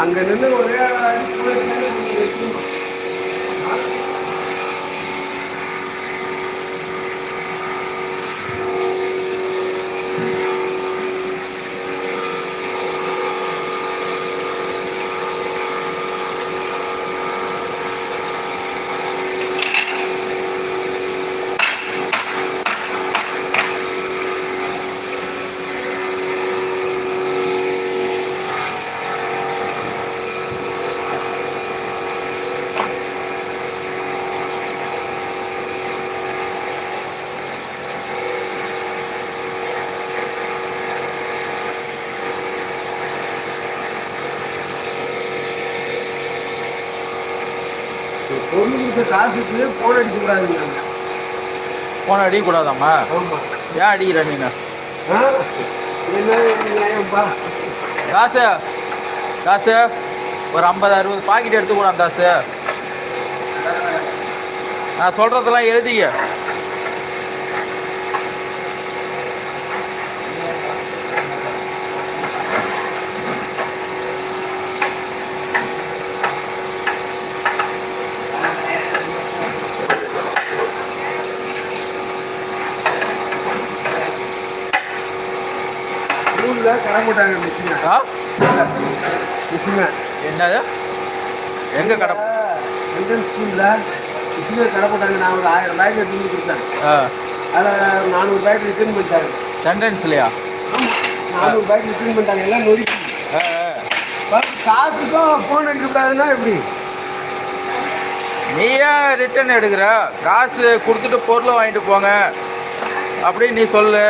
அங்க நின்று ஒரே அடிப்பு பொண்ணு கொடுத்த காசுக்கு போன் அடிக்க கூடாதுங்க போன அடிக்கக்கூடாதாம்மா ஏன் அடிக்கிற நீ ஆ? என்ன நியாயம்ப்பா காசு காசு ஒரு ஐம்பது அறுபது பாக்கெட் எடுத்துக்கூடாது காசு நான் சொல்கிறதெல்லாம் எழுதிக்க. ஸ்கூல்ல கடை போட்டாங்க மிஸ்ஸுங்க. ஆ? மிஸ்ஸுங்க. என்னது? எங்கே கடை? என்ட்ரன்ஸ் ஸ்கூல்ல மிஸ்ஸுங்க கடை போட்டாங்க. நான் ஒரு ஆயிரம் பேக்கெட் எடுத்து கொடுத்தேன். ஆ. அதில் நானூறு பேக்கெட் ரிட்டர்ன் பண்ணிட்டாங்க சென்டென்ஸ்லையா ஆமா. நானூறு பேக்கெட் ரிட்டர்ன் பண்ணிட்டாங்க. எல்லாம் நொறுக்கி. காசுக்கும் ஃபோன் அடிக்கக்கூடாதுன்னா எப்படி? நீ ஏன் ரிட்டர்ன் எடுக்கிற? காசு கொடுத்துட்டு பொருளை வாங்கிட்டு போங்க. அப்படின்னு நீ சொல்லு.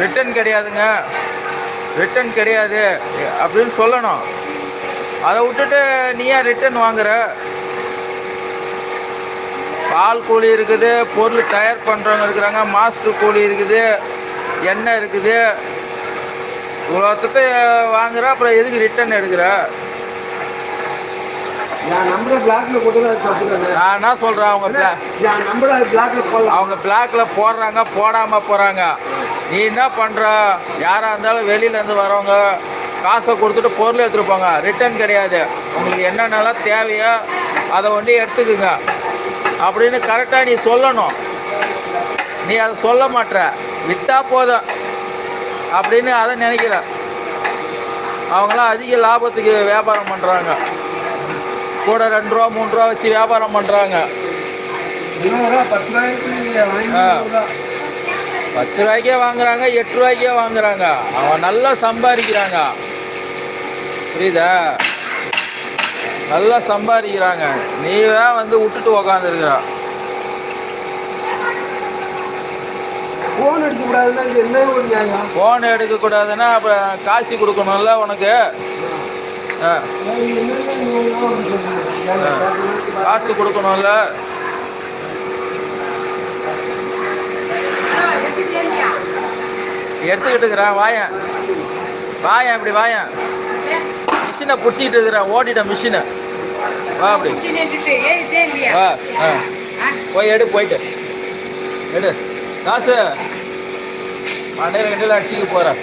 ரிட்டர்ன் கிடையாதுங்க. ரிட்டர்ன் கிடையாது. அப்படின்னு சொல்லணும். அதை விட்டுட்டு நீ ஏன் ரிட்டர்ன் வாங்குற? பால் கூலி இருக்குது பொருள் தயார் பண்ணுறவங்க இருக்கிறாங்க மாஸ்டர் கூலி இருக்குது எண்ணெய் இருக்குது. இவ்வளோத்துக்கு வாங்குற அப்புறம் எதுக்கு ரிட்டர்ன் எடுக்கிற? என் நம்பரை பிளாக்ல போட்டது அது தப்பு தானே? நான் என்ன சொல்கிறேன் அவங்க என் நம்பரை பிளாக்ல போடலாம் அவங்க பிளாக்ல போடுறாங்க போடாம போறாங்க. நீ என்ன பண்ற? யாரா இருந்தாலும் வெளியில இருந்து வரவங்க காசை கொடுத்துட்டு பொருள் எடுத்துட்டு போங்க. ரிட்டர்ன் கிடையாது. உங்களுக்கு என்னென்னலாம் தேவையோ அதை ஒண்டி எடுத்துக்குங்க. அப்படின்னு கரெக்டாக நீ சொல்லணும். நீ அதை சொல்ல மாட்ற. விற்றா போதும் அப்படின்னு அதை நினைக்கிற. அவங்களாம் அதிக லாபத்துக்கு வியாபாரம் பண்ணுறாங்க கூட ரெண்டு ரூபா மூணு ரூபா வச்சு வியாபாரம் பண்ணுறாங்க ரூபா பத்து ரூபாய்க்கு வாங்குறாங்க எட்டு ரூபாய்க்கே வாங்குறாங்க. அவன் நல்லா சம்பாதிக்கிறாங்க. புரியுதா? நல்லா சம்பாதிக்கிறாங்க. நீ தான் வந்து விட்டுட்டு உக்காந்துருக்குற. ஃபோன் அடிக்க கூடாதுன்னா இது என்ன ஒரு நியாயம்? ஃபோன் எடுக்கக்கூடாதுன்னா அப்புறம் காசு கொடுக்கணும்ல உனக்கு? ஆ, இது என்னங்க நியாயம் அப்படின்னு சொல்றீங்க? ஏங்க, கேட்கணும்னு காசு கொடுக்கணும்ல எடுத்துக்கிட்டுக்கிறேன் வாயன் வாயன் இப்படி வாயன் மிஷினை பிடிச்சிக்கிட்டு இருக்கிறேன் ஓட்டிட்டேன் மிஷினை வா அப்படி. வா ஆ. போய் எடு போயிட்டு. எடு. காசு. மண்டையில் கண்டியில் அடிச்சுக்க போகிறேன்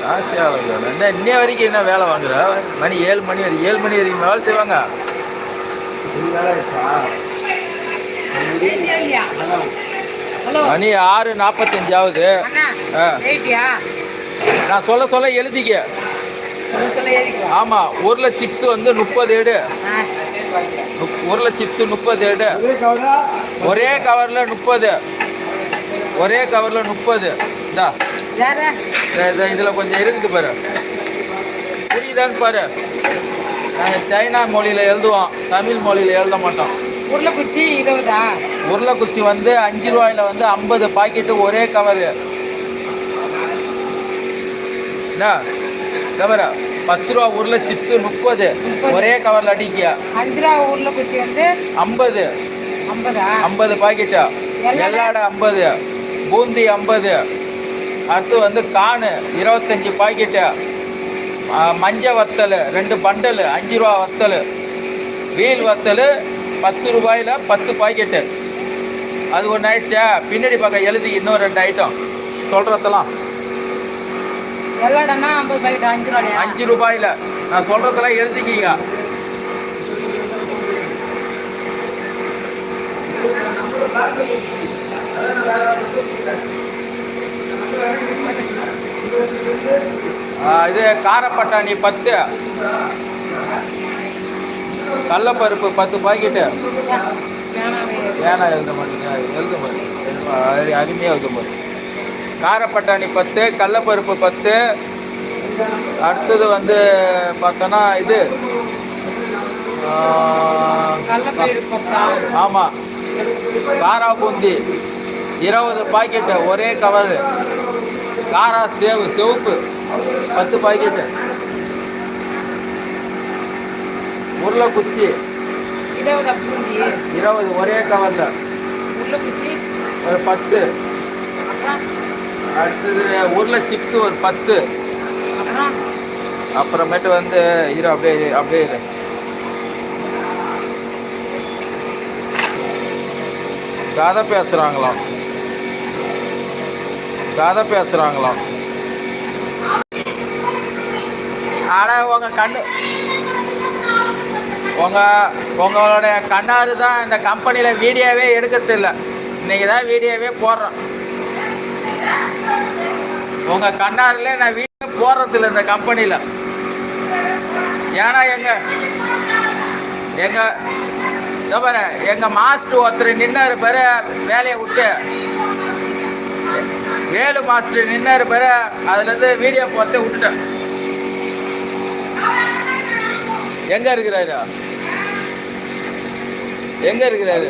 காசு என்ன இன்னைய வரைக்கும் என்ன வேலை வாங்குற? மணி ஏழு மணி வரைக்கும் ஏழு மணி வரைக்கும் வேலை செய்வாங்க இது வேலை ஆயிடுச்சா? நல்லா. மணி ஆறு நாற்பத்தஞ்சு ஆகுது. ஆ. நான் சொல்ல சொல்ல எழுதிக்க. ஆமாம் உருளை சிப்ஸ் வந்து முப்பது நுப்- உருளை சிப்ஸ் முப்பது கவலை ஒரே கவரில் முப்பது. ஒரே கவரில் முப்பது. இந்தா இதில் கொஞ்சம் இருக்குது பாரு. புரியுதான்னு பாரு. நாங்கள் சைனா மொழியில் எழுதுவோம் தமிழ் மொழியில் எழுத மாட்டோம் உருளைக்குச்சி இருபதா? உருளைக்குச்சி வந்து அஞ்சு ரூபாயில் வந்து ஐம்பது பாக்கெட்டு ஒரே கவரு என்ன கவரா பத்து ரூபா உருளை சிப்ஸு முப்பது. ஒரே கவரில் அடிக்க அஞ்சு ரூபா உருளைக்குச்சி வந்து ஐம்பது. ஐம்பதா? ஐம்பது பாக்கெட்டு. எல்லாடை ஐம்பது. பூந்தி ஐம்பது. அடுத்து வந்து கானு இருபத்தஞ்சி பாக்கெட்டு. ஆ, மஞ்ச வத்தல் ரெண்டு பண்டல் அஞ்சு ரூபா வத்தல். வீல் வத்தல் பத்து ரூபாயில் பத்து பாக்கெட்டு. அது ஒன்று ஆயிடுச்சா? பின்னாடி பக்கம் எழுதி இன்னும் ரெண்டு ஐட்டம் சொல்கிறதெல்லாம் அஞ்சு ரூபாயா? அஞ்சு ரூபாயில். நான் சொல்கிறதெல்லாம் எழுதிக்கிங்க. ஆ, இது காரப்பட்டாணி பத்து. கடலப்பருப்பு பத்து பாக்கெட்டு. ஏன்னா எழுத மாட்டேங்க. எழுத மாட்டேங்க. அருமையாக எழுத மாட்டேங்க. காரப்பட்டாணி பத்து கடலப்பருப்பு பத்து. அடுத்தது வந்து பார்த்தோன்னா இது. ஆமாம் காரா பூந்தி. இருபது பாக்கெட்டு ஒரே கவரு. காரா சேவு சிவப்பு. பத்து பாக்கெட்டு. உருளைக்குச்சி. இருபது ஒரே கவரில் ஒரு பத்து. அடுத்தது உருளை சிப்ஸ் ஒரு பத்து. அப்புறம்? அப்புறமேட்டு வந்து இரு அப்படியே அப்படியே இரு. கதை பேசுகிறாங்களாம் கதை பேசுகிறாங்களாம் ஆனால் உங்கள் கண்ணு உங்கள் உங்களுடைய கண்ணாறு தான் இந்த கம்பெனியில் வீடியோவே எடுக்கிறதில்ல. இன்னைக்கு தான் வீடியோவே போடுறோம். உங்கள் கண்ணாறுல நான் வீடியோ போடுறதில்ல இந்த கம்பெனியில். ஏன்னா எங்க எங்க பாரு எங்க மாஸ்டர் ஒருத்தர் நின்னாரு பாரு வேலையை விட்டு. வேலு மாஸ்டர் நின்னாரு பாரு அதுல இருந்து வீடியோ போட்டு விட்டுட்டேன். எங்க இருக்கிறாரு எங்க இருக்கிறாரு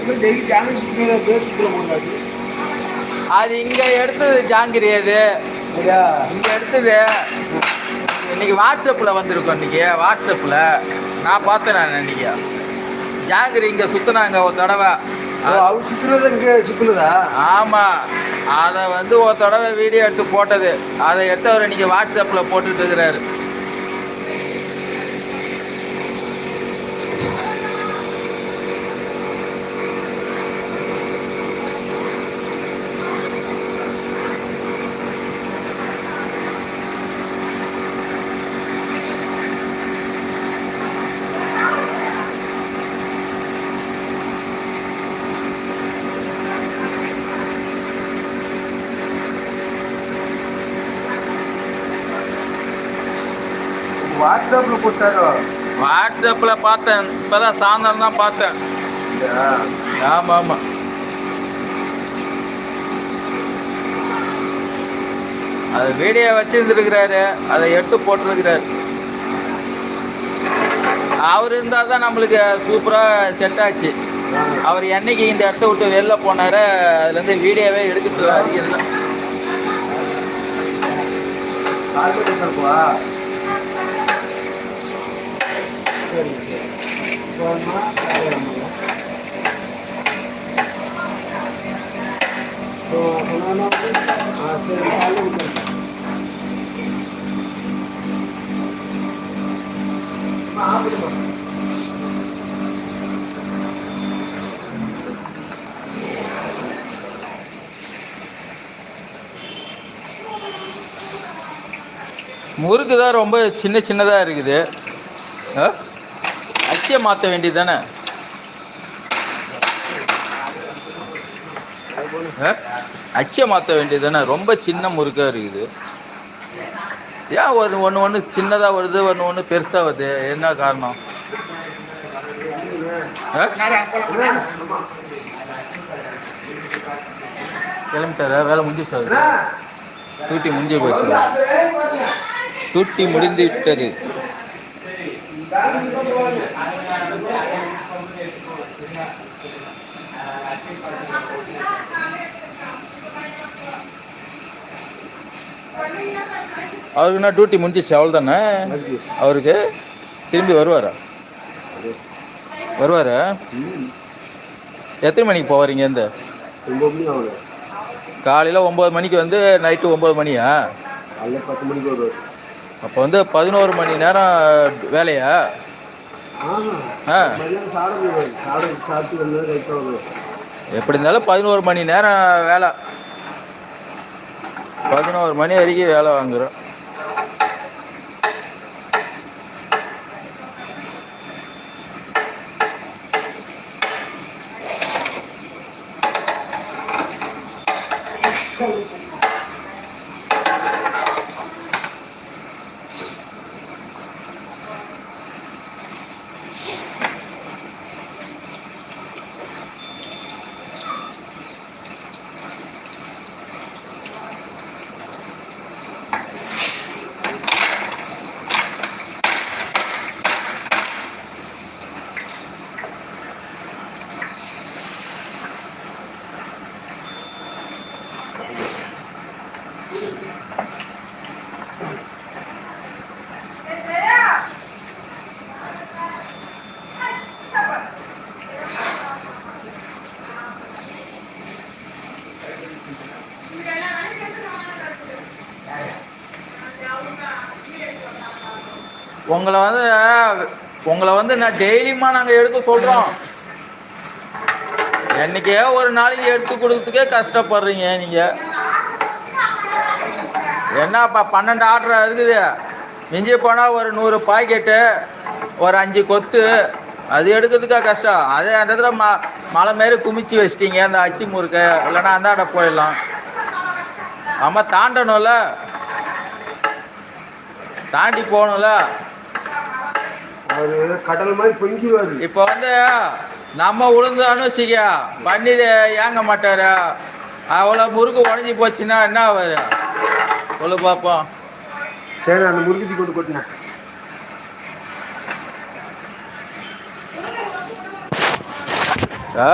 அது இங்க எடுத்தது ஜாங்கிரி அது. இங்க எடுத்தது. இன்னைக்கு வாட்ஸ்அப்பில் வந்திருக்கோம் இன்னைக்கு வாட்ஸ்அப்பில் நான் பார்த்தேன் நான் இன்னைக்கு. ஜாங்கிரி இங்கே சுற்றினாங்க ஒரு தடவை. அவர் சுற்றுறது இங்கே சுற்றுலதா ஆமாம் அதை வந்து ஒரு தடவை வீடியோ எடுத்து போட்டது. அதை எடுத்து அவர் இன்னைக்கு வாட்ஸ்அப்பில் போட்டுட்டு இருக்கிறாரு வாட்ஸ்அப்பில் போட்டாங்க வாட்ஸ்அப்பில் பார்த்தேன் இப்போ தான் சாயந்தரம் தான் பார்த்தேன்? ஆமாம் ஆமாம் அது வீடியோ வச்சிருந்துருக்கிறாரு அதை எடுத்து போட்டிருக்கிறாரு அவர் இருந்தால் தான் நம்மளுக்கு சூப்பராக செட் ஆச்சு. அவர் என்னைக்கு இந்த இடத்த விட்டு வெளில போனாரு அதுலேருந்து வீடியோவே எடுக்கிறது அதிகம் இல்லை காலையில் இருக்கப்பா சரி போகணுமா காலையில் சொன்னா முறுக்கு தான் ரொம்ப சின்ன சின்னதாக இருக்குது ஆ? அச்சியை மாற்ற வேண்டியது தானே? அச்சியை மாற்ற வேண்டியது தானே? ரொம்ப சின்ன முறுக்காக இருக்குது. ஏன் ஒரு ஒன்று ஒன்று சின்னதாக வருது ஒன்று ஒன்று பெருசாக வருது? என்ன காரணம்? கிளம்பிட்டாரா? வேலை முடிஞ்சு சார். டூட்டி முடிஞ்சு போச்சு. டூட்டி முடிந்து விட்டது. அவருக்கு என்ன டியூட்டி முடிஞ்சிச்சு அவ்வளோ தானே அவருக்கு திரும்பி வருவாரா? வருவாரா? எத்தனை மணிக்கு போவாரீங்க இந்த காலையில் ஒம்பது மணிக்கு வந்து நைட்டு ஒம்பது மணியா? காலையில் பத்து மணிக்கு வருவார். அப்போ வந்து பதினோரு மணி நேரம் வேலையா? ஆ. எப்படி இருந்தாலும் பதினோரு மணி நேரம் வேலை. பதினோரு மணி வரைக்கும் வேலை வாங்குறோம். உங்களை வந்து உங்களை வந்து நான் டெய்லியுமா நாங்கள் எடுக்க சொல்கிறோம் என்னைக்கே ஒரு நாளைக்கு எடுத்து கொடுக்கறதுக்கே கஷ்டப்படுறீங்க நீங்கள் என்னப்பா பன்னெண்டு ஆர்டர் இருக்குது. மிஞ்சி போனால் ஒரு நூறு பாக்கெட்டு ஒரு அஞ்சு கொத்து. அது எடுக்கிறதுக்கா கஷ்டம். அதே அந்த இடத்துல ம மலை மாரி குமிச்சு வச்சிட்டீங்க அந்த அச்சு முறுக்க. இல்லைன்னா அந்தாண்ட போயிடலாம். ஆமாம் தாண்டணும்ல. தாண்டி போகணும்ல. அவரு கடல் மாதிரி பொங்கிடுவாரு. இப்போ வந்து நம்ம உளுந்தான்னு வச்சுக்க பன்னீர் ஏங்க மாட்டார்? அவ்வளோ முறுக்கு உடஞ்சி போச்சுன்னா என்ன ஆவார்? சொல்லு பார்ப்போம் சரி அந்த முறுக்கத்தி கொண்டு கொட்டினேன் ஆ?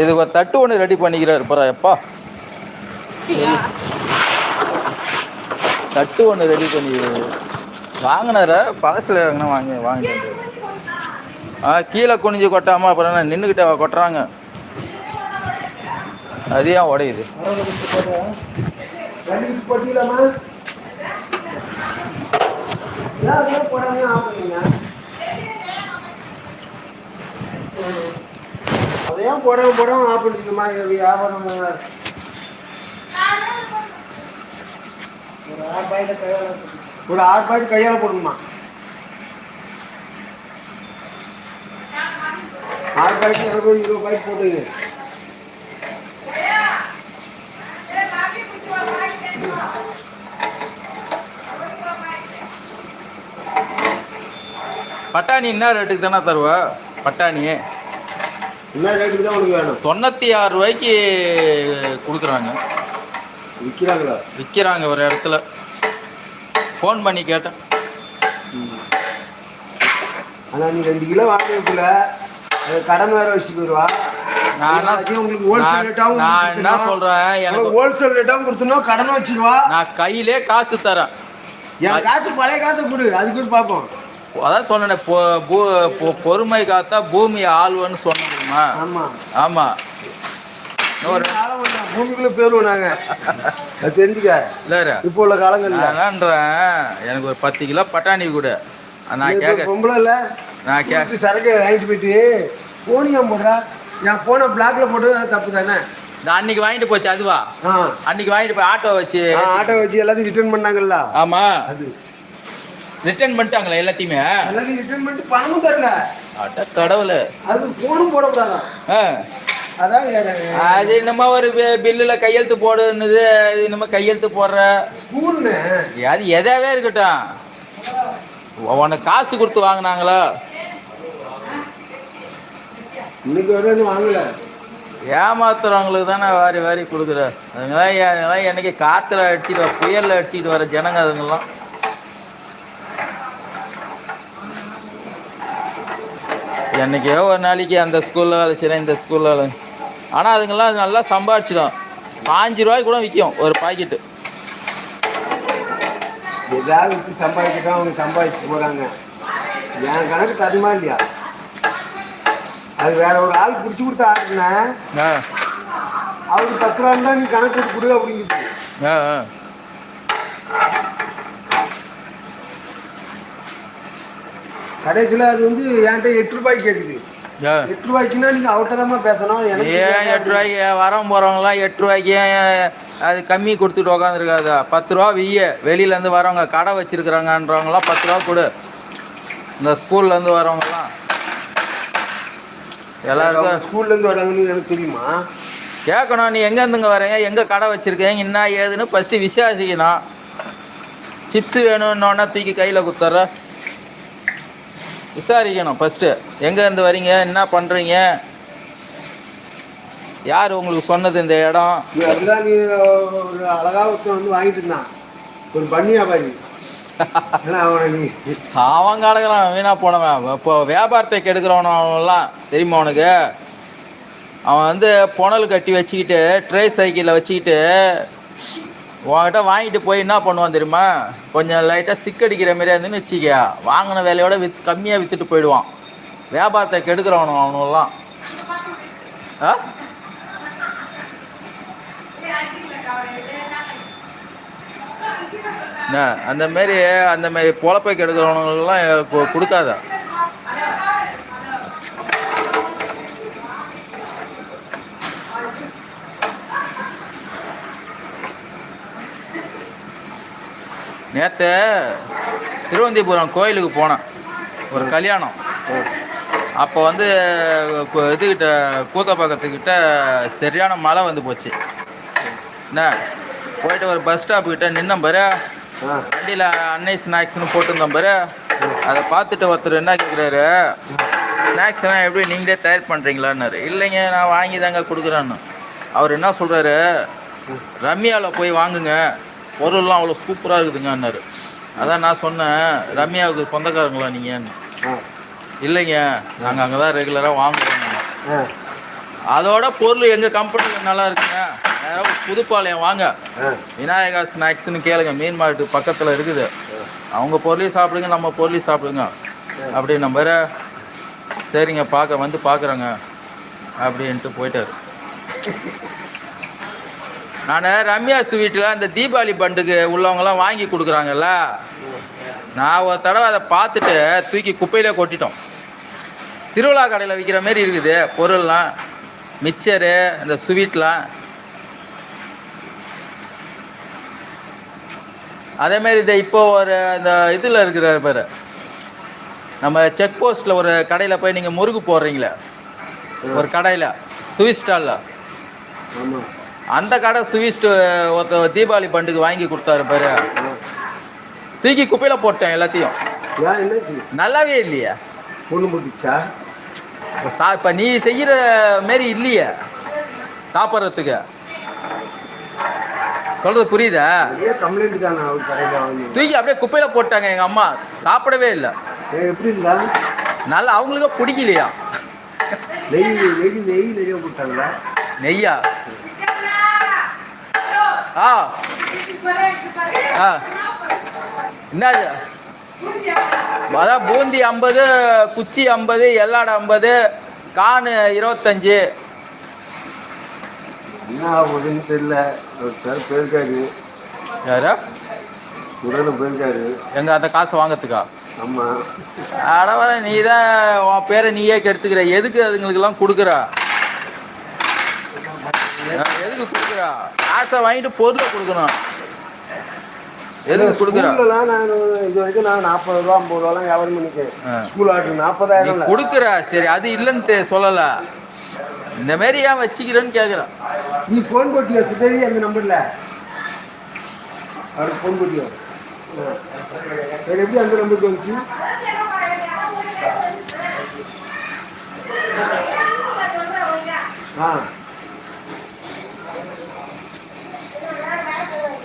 இது ஒரு தட்டு ஒன்று ரெடி பண்ணிக்கிறாரு பரா எப்பா. தட்டு ஒன்று ரெடி பண்ணிக்கிறாரு. வாங்கினார? பழசில் வாங்கினா வாங்கி வாங்கிட்டு ஆ கீழே குனிஞ்சு கொட்டாமல் அப்புறம் என்ன நின்றுக்கிட்ட கொட்டுறாங்க. அது ஏன் உடையுது? போடாங்க ஏன் அதெல்லாம் போடாம ஆஃப் அதையும் போடாம போடாம ஆஃப் பண்ணிக்கணுமா வியாபாரம்? ஒரு ஆறு பாயிண்ட் கையாள ஒரு ஆறு பாயிண்ட் கையால் போடணுமா ஆறு பாயிண்ட் எனக்கு இருபது பாயிண்ட் போட்டுங்க பட்டாணி என்ன ரேட்டுக்கு தானே தருவா? பட்டாணி. என்ன ரேட்டுக்கு தான் உனக்கு வேணும்? தொண்ணூற்றி ஆறு ரூபாய்க்கு கொடுக்குறாங்க. விற்கிறாங்களா விற்கிறாங்க ஒரு இடத்துல. ஃபோன் பண்ணி கேட்டேன். ஆனால் நீ ரெண்டு கிலோ வாங்கினதுக்குள்ள அது கடன் வேற வச்சுட்டு போயிடுவா நான் என்ன- சொல்கிறேன் எனக்கு ஹோல்சேல் ரேட்டாகவும் கொடுத்தணும் கடன் வச்சிருவா. நான் கையிலே காசு தரேன். என் காசு பழைய காசை கொடு. அதுக்கு பார்ப்போம் அதான் சொன்னேன் பொறுமை காத்தா பூமி ஆள்வன்னு சொன்ன தெரியுமா? ஆமாம் ஆமாம் இன்னொரு காலம் வந்தா பூமிக்குள்ளே போயிருவோம் நாங்கள் அது தெரிஞ்சுக்க. இல்லை இப்போ உள்ள காலங்கள்ல. நான்றேன் எனக்கு ஒரு பத்து கிலோ பட்டாணி கொடு. நான் கேட்க பொம்பளை இல்லை? நான் கே வீட்டு சரக்கு வாங்கிட்டு போயிட்டு போனியா போடுறா. என் போனை பிளாக்ல போட்டு தப்பு தானே? நான் அன்னைக்கு வாங்கிட்டு போச்சு அதுவா? அன்னைக்கு வாங்கிட்டு போய் ஆட்டோ வச்சு ஆட்டோ வச்சு எல்லாத்தையும் ரிட்டர்ன் பண்ணாங்கல்ல? ஆமாம் அது. ரிட்டர்ன் பண்ணிட்டாங்களா எல்லாத்தையுமே. எல்லாத்தையும் ரிட்டர்ன் பண்ணிட்டு பணமும் தரல. அட கடவுளே. அது போனும் போடக்கூடாதான் ஆ. அது என்னமோ ஒரு பில்லில் கையெழுத்து போடுன்னுது. இது என்னமோ கையெழுத்து போடுற. ஸ்கூல்னு. அது எதாவே இருக்கட்டும். உனக்கு காசு கொடுத்து வாங்கினாங்களா? இன்னைக்கு வாங்கல. ஏமாத்துறவங்களுக்கு தானே வாரி வாரி கொடுக்குற. அதுங்களாம் அதெல்லாம் என்னைக்கு காற்றுல அடிச்சிட்டு வர புயலில் அடிச்சிட்டு வர ஜனங்க அதுங்கெல்லாம். என்னைக்கோ ஒரு நாளைக்கு அந்த ஸ்கூலில் வேலை செய்கிறேன் இந்த ஸ்கூலில் வேலை ஆனால் அதுங்கெல்லாம் நல்லா சம்பாரிச்சிடும். பாஞ்சு ரூபாய்க்கு கூட விற்கும் ஒரு பாக்கெட்டு ஏதாவது விட்டு சம்பாதிக்கிட்டோம் அவங்க சம்பாதிச்சுட்டு போறாங்க. என் கணக்கு தருமா இல்லையா? அது வேற ஒரு ஆள் பிடிச்சி கொடுத்த ஆளுன்னா ஆ. அவருக்கு பத்து ரூபா இருந்தா நீ கணக்கு கொடுத்து கொடு அப்படிங்கிறது ஆ ஆ. கடைசியில் அது வந்து என்கிட்ட எட்டு ரூபாய்க்கு கேட்குது. எட்டு ரூபாய்க்குன்னா நீங்கள் அவர்கிட்ட பேசணும். ஏன் எட்டு ரூபாய்க்கு? வரவங்க போகிறவங்களாம் எட்டு ரூபாய்க்கு அது கம்மி கொடுத்துட்டு உக்காந்துருக்காது? பத்து ரூபா வெய்ய. வெளியிலேருந்து வரவங்க கடை வச்சிருக்கிறாங்கன்றவங்களாம் பத்து ரூபா கொடு. இந்த ஸ்கூல்லேருந்து வரவங்கலாம். எல்லாருக்கும் ஸ்கூல்லேருந்து வராங்கன்னு எனக்கு தெரியுமா? கேட்கணும் நீ எங்கேருந்துங்க வரீங்க எங்கே கடை வச்சுருக்கீங்க? என்ன ஏதுன்னு ஃபஸ்ட்டு விசாரிக்கணும். சிப்ஸ் வேணும்னோன்னா தூக்கி கையில் குத்துற. விசாரிக்கணும் ஃபஸ்ட்டு எங்கேருந்து வரீங்க? என்ன பண்ணுறீங்க யார் உங்களுக்கு சொன்னது இந்த இடம்? நீ ஒரு அழகா ஒருத்தன் வந்து வாங்கிட்டு இருந்தான். ஒரு பண்ணி வியாபாரி. அவனை கிடக்குறான் வீணாக போனவன். இப்போ வியாபாரத்தை கெடுக்கிறவன் அவன்லாம் தெரியுமா உனக்கு? அவன் வந்து புனல் கட்டி வச்சுக்கிட்டு ட்ரே சைக்கிளில் வச்சுக்கிட்டு உன்கிட்ட வாங்கிட்டு போய் என்ன பண்ணுவான் தெரியுமா? கொஞ்சம் லைட்டாக சிக்கடிக்கிற மாதிரியா இருந்துன்னு வச்சுக்கியா. வாங்கின வேலையோட வித் கம்மியாக விற்றுட்டு போயிடுவான். வியாபாரத்தை கெடுக்கிறவனும் அவனுலாம் ஆ? அந்த மாரி அந்த மாரி பொழப்பை கெடுக்கிறவனுங்கெல்லாம் கொடுக்காத. நேற்று திருவந்திபுரம் கோயிலுக்கு போனேன். ஒரு கல்யாணம். அப்போ வந்து இதுகிட்ட கூத்தப்பாக்கத்துக்கிட்ட சரியான மழை வந்து போச்சு. என்ன? போயிட்டு ஒரு பஸ் ஸ்டாப் கிட்ட நின்னேன் பாரு. வண்டியில் அன்னை ஸ்நாக்ஸ்னு போட்டிருந்தோம் பாரு. அதை பார்த்துட்டு ஒருத்தர் என்ன கேட்குறாரு ஸ்நாக்ஸ்லாம் எப்படி நீங்களே தயார் பண்ணுறீங்களான்னாரு இல்லைங்க நான் வாங்கி தாங்க கொடுக்குறேன்னு. அவர் என்ன சொல்கிறாரு ரம்யாவில் போய் வாங்குங்க. பொருள்லாம் அவ்வளோ சூப்பராக இருக்குதுங்கன்னாரு அதான் நான் சொன்னேன் ரம்யாவுக்கு சொந்தக்காரங்களா நீங்கன்னு. இல்லைங்க நாங்கள் அங்கே தான் ரெகுலராக வாங்குறோம். அதோட பொருள் எங்கள் கம்பெனியில் நல்லா இருக்குங்க. நேரா புதுப்பாளையம் வாங்க. விநாயகா ஸ்நாக்ஸ்னு கேளுங்க மீன் மார்க்கெட்டு பக்கத்தில் இருக்குது. அவங்க பொருளையும் சாப்பிடுங்க நம்ம பொருளையும் சாப்பிடுங்க. அப்படி நம்ம சரிங்க பார்க்க வந்து பார்க்குறேங்க. அப்படின்ட்டு போயிட்டாரு. நான் ரம்யா ஸ்வீட்டில் அந்த தீபாவளி பண்டுக்கு உள்ளவங்கலாம் வாங்கி கொடுக்குறாங்கல்ல. நான் ஒரு தடவை அதை பார்த்துட்டு தூக்கி குப்பையில் கொட்டிட்டோம். திருவிழா கடையில் விற்கிற மாரி இருக்குது. பொருள்லாம் மிக்சரு இந்த ஸ்வீட்லாம். அதேமாரி இந்த இப்போ ஒரு இந்த இதில் இருக்கிற பேர். நம்ம செக் போஸ்ட்டில் ஒரு கடையில் போய் நீங்கள் முறுக்கு போடுறீங்களே. ஒரு கடையில் ஸ்வீட் ஸ்டாலில். ஆமாம் அந்த கடை சுவிஸ்ட் ஒருத்த தீபாவளி பண்டுக்கு வாங்கி கொடுத்தாரு பாரு. தூக்கி குப்பையில் போட்டேன் எல்லாத்தையும். நல்லாவே இல்லையே. பொண்ணு முடிச்சா இப்ப சா இப்போ நீ செய்கிற மாரி இல்லையே. சாப்பிட்றதுக்கு. சொல்கிறது புரியுதா? தூக்கி அப்படியே குப்பையில் போட்டாங்க எங்கள் அம்மா. சாப்பிடவே இல்லை. எப்படி இருந்தா? நல்லா அவங்களுக்கு பிடிக்கலையா? நெய் நெய் நெய் நிறைய போட்டாங்களா? நெய்யா? ஆ. ஆ. என்னது? அதான் பூந்தி ஐம்பது குச்சி ஐம்பது எல்லாடை ஐம்பது கானு இருபத்தஞ்சி. என்ன ஆகுதுன்னு தெரியல. போயிருக்காரு. யாரு? உடனே போயிருக்காரு. எங்க அந்த காசை வாங்கறதுக்கா? ஆமாம் அட வர நீ தான் உன் பேரை நீயே கெடுத்துக்கிற. எதுக்கு அதுங்களுக்கெல்லாம் கொடுக்குற? எதுக்கு கொடுக்குற? காசை வாங்கிட்டு பொருளை கொடுக்கணும். எதுக்கு கொடுக்குற? நான் இது வரைக்கும் நான் நாற்பது ரூபா ஐம்பது ரூபாலாம் வியாபாரம் பண்ணிக்கேன். ஸ்கூல் ஆட்டு நீ நாற்பதாயிரம் கொடுக்குற. சரி அது இல்லைன்னு சொல்லல. இந்த மாதிரி ஏன் வச்சுக்கிறேன்னு கேட்குறேன் நீ ஃபோன் போட்டியோ சிதவி அந்த நம்பரில்? அவருக்கு ஃபோன் போட்டியோ? ஆ. எனக்கு எப்படி அந்த நம்பருக்கு வந்துச்சு? ஆ எனக்கு ஸ்நாக்ஸ் கொடுப்பா அந்த நம்பர் இருந்துக்கும்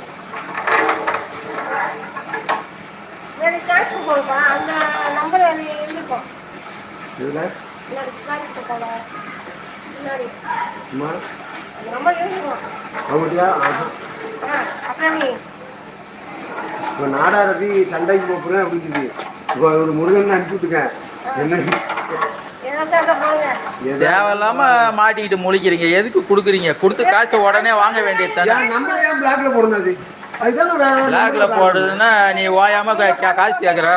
இதில் முன்னாடி ஸ்நாக்ஸ் கொடுப்பாங்க முன்னாடி அம்மா அந்த நம்பர் இருந்துக்கும் அவங்கட்டியா ஆஹா. ஆ அப்புறம் நீ. இப்போ நாடாரதி சண்டைக்கு போகிறேன் அப்படின்னு சொல்லி. இப்போ ஒரு முருகன் அனுப்பி விட்டுருக்கேன். என்ன? தேவையில்லாம மாட்டிக்கிட்டு முழிக்கிறீங்க. எதுக்கு கொடுக்குறீங்க? கொடுத்து காசை உடனே வாங்க வேண்டியது நம்பரை ஏன் பிளாக்ல போடணும் அது? பிளாக்ல போடுறதுன்னா நீ ஓயாம கா- கா- காசு கேட்குற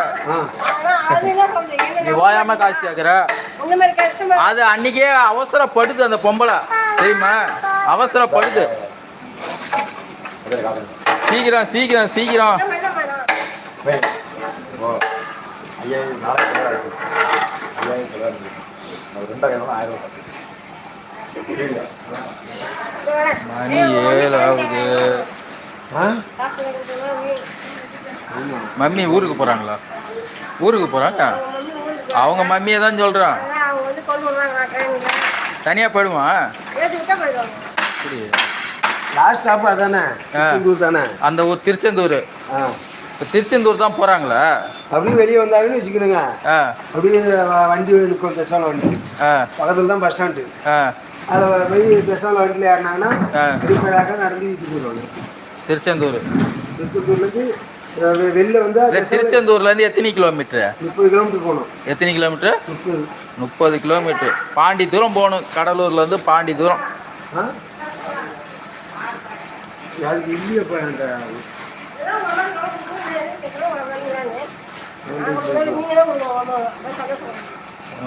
நீ ஓயாம காசு கேட்குற அது அன்னைக்கே அவசரப்படுது அந்த பொம்பளை. தெரியுமா? அவசரப்படுது. சீக்கிரம் சீக்கிரம் சீக்கிரம். மணி ஏழு மம்மி ஊருக்கு போகிறாங்களா ஊருக்கு போகிறாங்க அவங்க மம்மியை தான் சொல்கிறான் தனியாக அப்படி லாஸ்ட் ஸ்டாப் அதானே? தானே? அந்த ஊர் திருச்செந்தூர். ஆ. இப்போ திருச்செந்தூர் தான் போகிறாங்களா அப்படியே வெளியே வந்தாங்கன்னு வச்சுக்கணுங்க. ஆ. அப்படியே வண்டி நிற்கும் தெசால வண்டி. ஆ. பக்கத்தில் தான் பஸ் ஸ்டாண்டு ஆ. அதில் போய் தெசால வண்டியில் ஏறினாங்கன்னா நடந்து வீட்டுக்கு போயிடுவாங்க. திருச்செந்தூர். திருச்செந்தூர்லேருந்து வெளில வந்து இல்லை திருச்செந்தூர்லேருந்து எத்தனை முப்பது கிலோமீட்டர் போகணும். எத்தனை கிலோமீட்ரு? முப்பது. முப்பது கிலோமீட்ரு. பாண்டி தூரம் போகணும். கடலூர்லேருந்து பாண்டி தூரம்.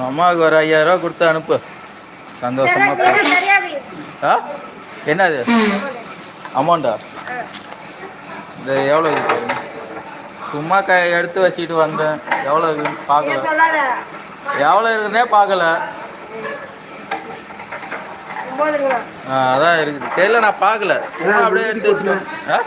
அம்மாவுக்கு ஒரு ஐயாயிரம் கொடுத்து அனுப்பு. சந்தோஷமா என்னது? அமௌண்டா இந்த எவ்வளோ இது பாருங்க. சும்மா க எடுத்து வச்சுட்டு வந்தேன். எவ்வளோ பார்க்கல. எவ்வளோ இருக்குன்னே பார்க்கல. அதான் இருக்குது. தெரியல நான் பார்க்கல. அப்படியே எடுத்து வச்சுட்டேன் ஆ?